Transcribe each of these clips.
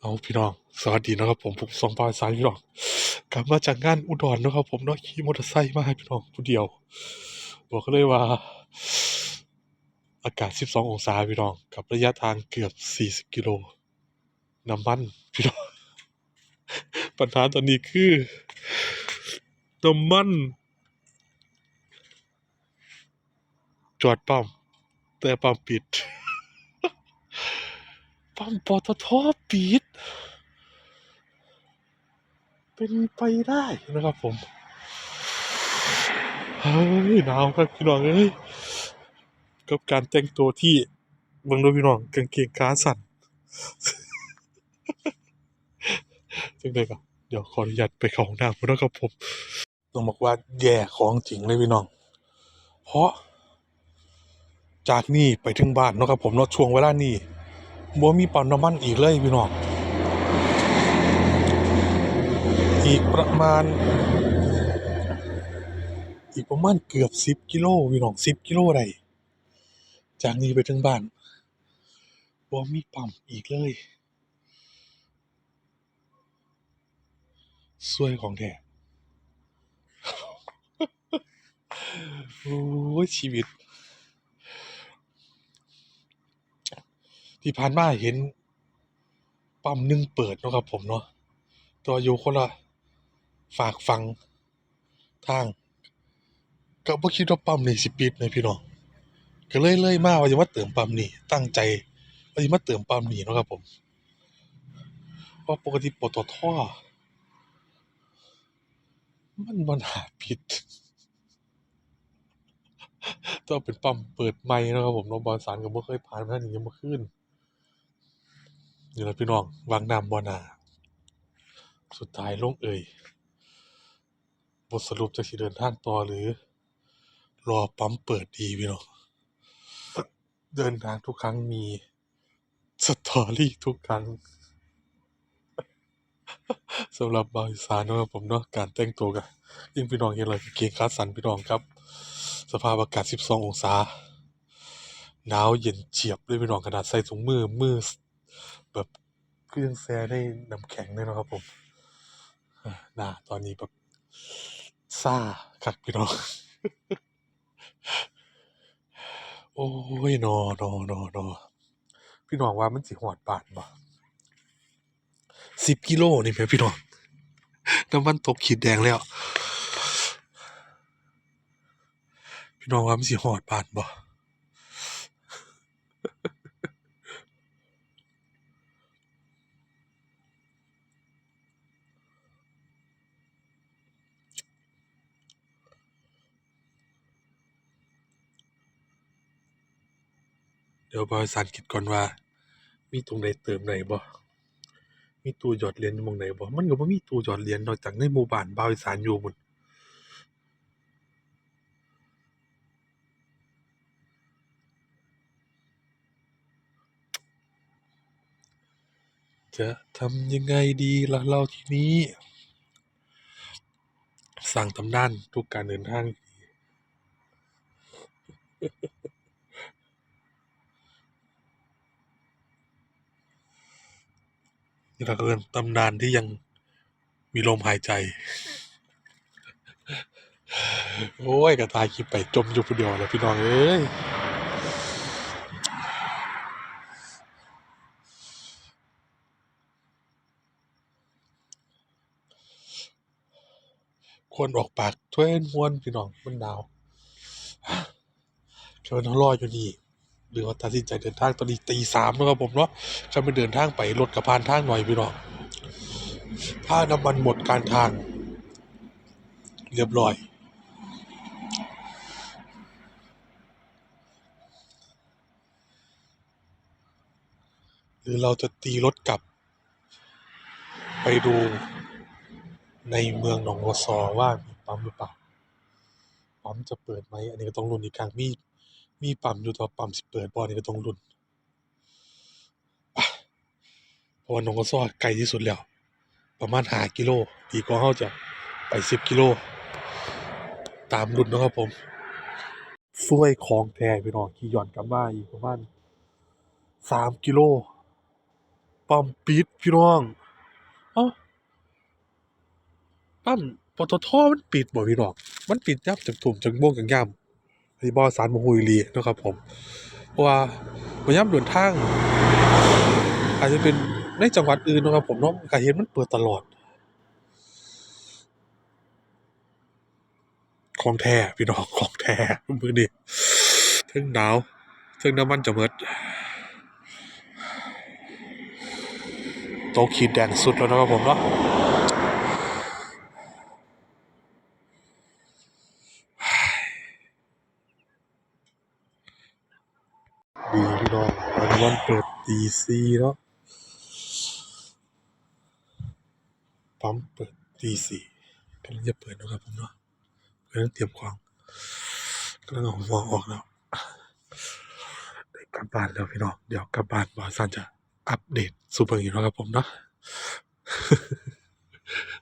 เอาพี่น้อง สวัสดีนะครับผมผมสองปอยสายพี่น้อง กลับมาจากงานอุดรนะครับผมเนาะขี่มอเตอร์ไซค์มาให้พี่น้องผู้เดียว บอกเลยว่า อากาศ 12 องศาพี่น้อง กับระยะทางเกือบ 40 กิโล น้ำมันพี่น้อง ปัญหาตอนนี้คือน้ำมัน จอดปั๊มแต่ปั๊มปิด ปั๊มปตทปิด เป็นไปได้นะครับผมเฮ้ยหนาวครับพี่น้องเอ้ยกับการแต่งตัวที่บิ่งดูพี่น้องกางเกงขาสั้นจังได๋ก็เดี๋ยวขออนุญาตไปเข้าห้องน้ำก่อนนะครับผมต้องบอกว่าแย่ของจริงเลยพี่น้อง เพราะ จากนี่ไปถึงบ้านนะครับผมเนาะช่วงเวลานี้ บ่มีปั๊มน้ำมันอีกเลยพี่น้องอีกประมาณ อีกประมาณเกือบ10กิโลพี่น้อง10กิโลได้จากนี้ไปถึงบ้านบ่มีปั๊มอีกเลยซวยของแท้โอ้ชีวิต ที่ผ่านมาเห็นปั๊มหนึ่งเปิดเนาะครับผมเนาะต่ว่าอยู่คนละฝากฝั่งทางก็บ่คิดว่าปั๊มนี้สิปิดแหมพี่น้องก็เลยเลยมาว่าจะมาเติมปั๊มนี้ตั้งใจว่าสิมาเติมปั๊มนี้เนาะครับผมเพราะปกติปตท.มันบ่น่าปิดต่ว่าเป็นปั๊มเปิดใหม่นะครับผมเนาบ่าวสารก็บ่เคยผ่านมาท่างนี้ยามมื้อ คืนนี่ล่ะพี่น้องวังน้ำบ่อนาสุดท้ายลงเอ่ยบทสรุปจักสิเดินทางต่อหรือ รอปั๊มเปิดดีพี่น้องเดินทางทุกครั้งมี Story ทุกครั้งสำหรับบาวอีสานเนาะครับผมเนาะการแต่งตัวก็อย่างพี่น้องเห็นเลยกางเกงขาสันพี่น้องครับ สภาพอากาศ 12 องศาหนาวเย็นเฉียบเลยพี่น้องขนาดใส่ถุงมือมือ แบบเครื่องแช่ในน้ำแข็งเลยนะครับผมหน้าตอนนี้แบบซ่าคักพี่น้อง โอ๊ยนอนอนอนอพี่น้องว่ามันสิฮอดบานบ่10กิโลนี่แหมพี่น้องน้ำมันตกขีดแดงแล้ว พี่น้องว่ามันสิฮอดบานบ่ ดี๋ยวบ่าวอีสานคิดก่อนว่า มีตรงใดเติมได้บ่ มีตู้หยอดเหรียญมองใดบ่ มันก็บ่มีตู้หยอดเหรียญนอกจากในหมู่บ้านบาวอีสานอยู่พู้นจะทำยังไงดีล่ะเราทีนี้สร้างตำนานทุกการเดินทาง นี่ล่ะเขาเอิ้นตำนานที่ยังมีลมหายใจ โอ๊ยก็ถ่ายคลิปไปจมอยู่ผู้เดียวแล้วพี่น้องเอ้ยควรออกปากถ้วยมวนพี่น้องมันหนาวก็เลยต้องรออยู่นี่ หรือว่าตัดสินใจเดินทางตอนนี้ตี3แล้วครับผมเนาะคันแม่นเดินทางไปรถก็ผ่านทางน้อยพี่น้องถ้าน้ำมันหมดกางทาง เรียบร้อยหรือเราจะตีรถกลับ ไปดูในเมืองหนองวัวซอว่ามีปั๊มหรือเปล่าปั๊มจะเปิดไหมอันนี้ก็ต้องลุ้นอีกครั้งมี มีปั๊มอยู่ต่ว่าปั๊มสิเปิดบ่นี่ก็ต้องลุ้นเพราะว่าหนองวัวซอใกลที่สุดแล้ว ประมาณ5กิโลดีกว่าเราจะไป10กิโล ตามลุ้นนะครับผมซวยของแท้พี่น้องขี่ย้อนกลับมาอีกประมาณ3กิโลปั๊มปิดพี่น้องเอ้าปั๊มปตทมันปิดบ่พี่น้องมันปิดยามจักทุ่มจักโมงจักยามอันนี้บ่สารบ่ฮู้อีหลีนะครับผมเพราะว่าบ่ยามเดินทาง อาจจะเป็นในจังหวัดอื่นนะครับผมเนาะก็เห็นมันเปิดตลอด ของแท้พี่น้องของแท้มื้อนี้เทิงหนาวเทิงน้ำมันจะหมดโตขีดแดงสุดแล้วนะครับผมเนาะ ดีพี่น้องวันวันเปิดตีสี่เนาะปั๊มเปิดตีสี่กำลังจะเปิดนะครับผมเนาะกำลังเตรียมของกำลังเอาหัวออกแล้วได้กลับบ้านแล้วพี่น้องเดี๋ยวกลับบ้านบอสันจะอัปเดตซูเปอร์ฮีโร่ครับผมเนาะ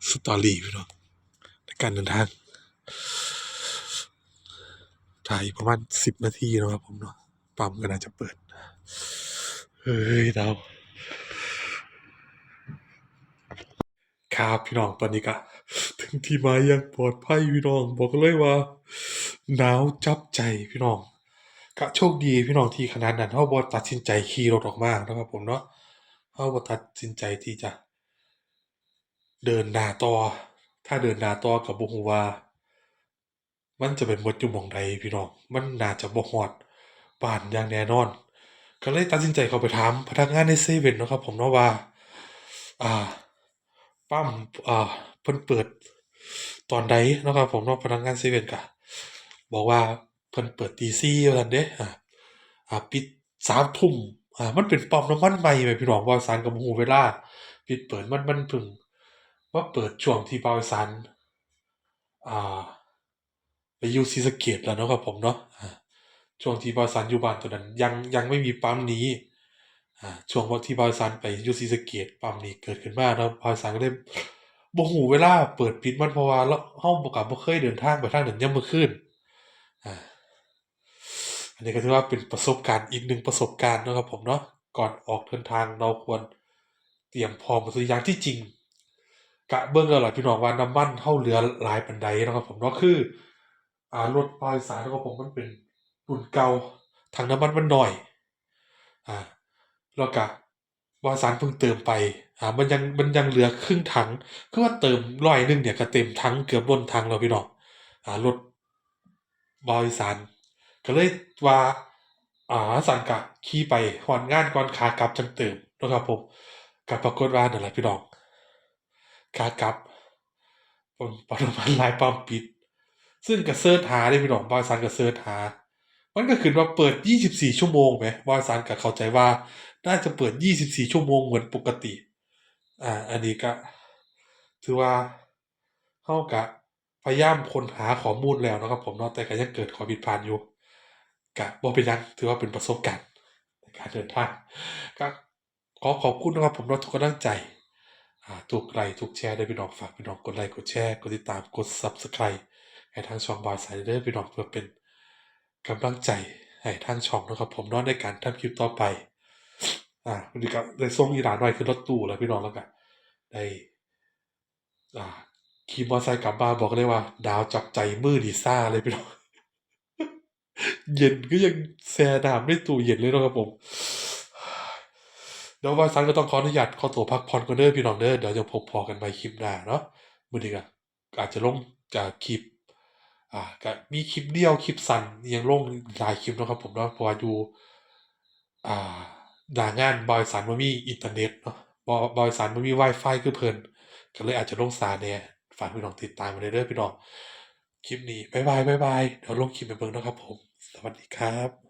สตอรี่พี่น้องในการเดินทางถ่ายประมาณสิบนาทีนะครับผมเนาะ ปั๊มก็น่าจะเปิด เฮ้ยดาวครับพี่น้องตอนนี้ก็ถึงที่หมายอย่างปลอดภัยพี่น้อง บอกเลยว่าหนาวจับใจพี่น้องก็โชคดีพี่น้องที่ขนาดนั้นเฮาบ่ตัดสินใจขี่รถออกมานะครับผมเนาะเฮาบ่ตัดสินใจที่จะ เดินหน้าต่อ ถ้าเดินหน้าต่อก็บ่ฮู้ว่ามันจะเป็นหมดอยู่มองใดพี่น้อง มันน่าจะบ่ฮอด บ้านอย่างแน่นอน ก็เลยตัดสินใจเข้าไปถามพนักงานในเซเว่นนะครับ ผมเนาะว่า อ่าปั๊มอ่าเพิ่นเปิดตอนใดนะครับ ผมเนาะพนักงานเซเว่นก็บอกว่าเพิ่นเปิดตีสี่ว่าซั่นเด้อ่าอ่าปิดสามทุ่มอ่ามันเป็นปั๊มน้ำมันใหม่แหมพี่น้องบ่าสารก็บ่ฮู้เวลาปิดเปิดมันมันพิ่งมาเปิดช่วงที่บ่าวสารอ่าไปยู่ศรีสเกษแล้วเนาะครับผมเนาะ ช่วงที่บ่าสารอยู่บ้านตอนนั้น ยังยังไม่มีปั๊มนี้อ่าช่วงว่าที่บ่าสารไปยู่ศรีสเกษปั๊มนี้เกิดขึ้นมาเนาะบ่าสารก็เลยบ่ฮู้เวลาเปิดปิดมันเพราะว่าเราเฮาก็บ่เคยเดินทางไปทางนั้นยามมื้อคืนอ่าอันนี้ก็ถือว่าเป็นประสบการณ์อีกหนึ่งประสบการณ์นะครับผมเนาะก่อนออกเดินทางเราควรเตรียมพร้อมตัวอย่างที่จริง กะเบิ่งแล้วล่ะพี่น้องว่าน้ำมันเฮาเหลือหลายปานใดนะครับผมเนาะคืออ่ารถโดยสารของผมมันเป็น รุ่นเก่าถังน้ำมันมันหน้อย อ่าแล้วก็โดยสารเพิ่งเติมไป อ่า มันยังมันยังเหลือครึ่งถัง คือว่าเติมร้อยนึงเนี่ยก็เต็มถังเกือบล้นถังแล้วพี่น้อง อ่ารถโดยสารก็เลยว่า อ่าสั่นกะขี่ไปฮอดงานก่อนขากลับจังเติมนะครับผมก็ปรากฏว่านั่นแหละพี่น้องขากลับปั๊มปั๊มลายปั๊มปิด ซึ่งก็เซิร์ชหาเด้พี่น้องบ่าวสารก็เซิร์ชหา มันก็ขึ้นว่าเปิด 24 ชั่วโมงแหมบ่าสารก็เข้าใจว่า น่าจะเปิด 24 ชั่วโมงเหมือนปกติ อ่า อันนี้ก็ ถือว่าเฮาก็พยายามค้นหาข้อมูลแล้วนะครับ ผมเนาะแต่ก็ยังเกิดข้อผิดพลาดอยู่ก็บ่เป็นยังถือว่าเป็นประสบการณ์ในการเดินทางก็ขอขอบคุณนะครับผมเนาะทุกกำลังใจอ่าทุกไลค์ทุกแชร์ได้วยพี่น้องฝากพี่น้องกดไลค์กดแชร์กดติดตามกด Subscribe ให้ทางช่องบอยสายเด้อพี่น้องเพื่อเป็น กำลังใจให้ทางช่องนะครับผมเนาะในการทำคลิปต่อไป อ่าวันนี้ก็ได้ส่งอีหลานน้อยขึ้นรถตู้แล้วพี่น้องแล้วก็ได้อ่าขี่มอเตอร์ไซค์กลับบ้านบอกเลยว่า ดาวจับใจมือดีซ่าเลยพี่น้อง เย็นก็ยังแช่น้ำในตู้เย็นเลยนะครับผมเดี๋ยววันซันก็ต้องขออนุญาตขอตัวพักผ่อนก่อนเด้อพี่น้องเด้อเดี๋ยวจะพบพอกันใหม่คลิปหน้าเนาะมือนี้ก็อาจจะลงจากคลิป อ่าก็มีคลิปเดียวคลิปสั้นยังลงหลายคลิปนะครับผมเนาะเพราะว่าอยู่อ่าหน้างานบริษัทบ่มีอินเทอร์เน็ตเนาะบริษัทบ่มี Wi-Fi คือเพลินก็เลยอาจจะลงสารเน่ยฝากพี่น้องติดตามไว้เด้อพี่น้องคลิปนี้บายบายบายบายเดี๋ยวลงคลิปไปเบิ่งนะครับผม สวัสดีครับ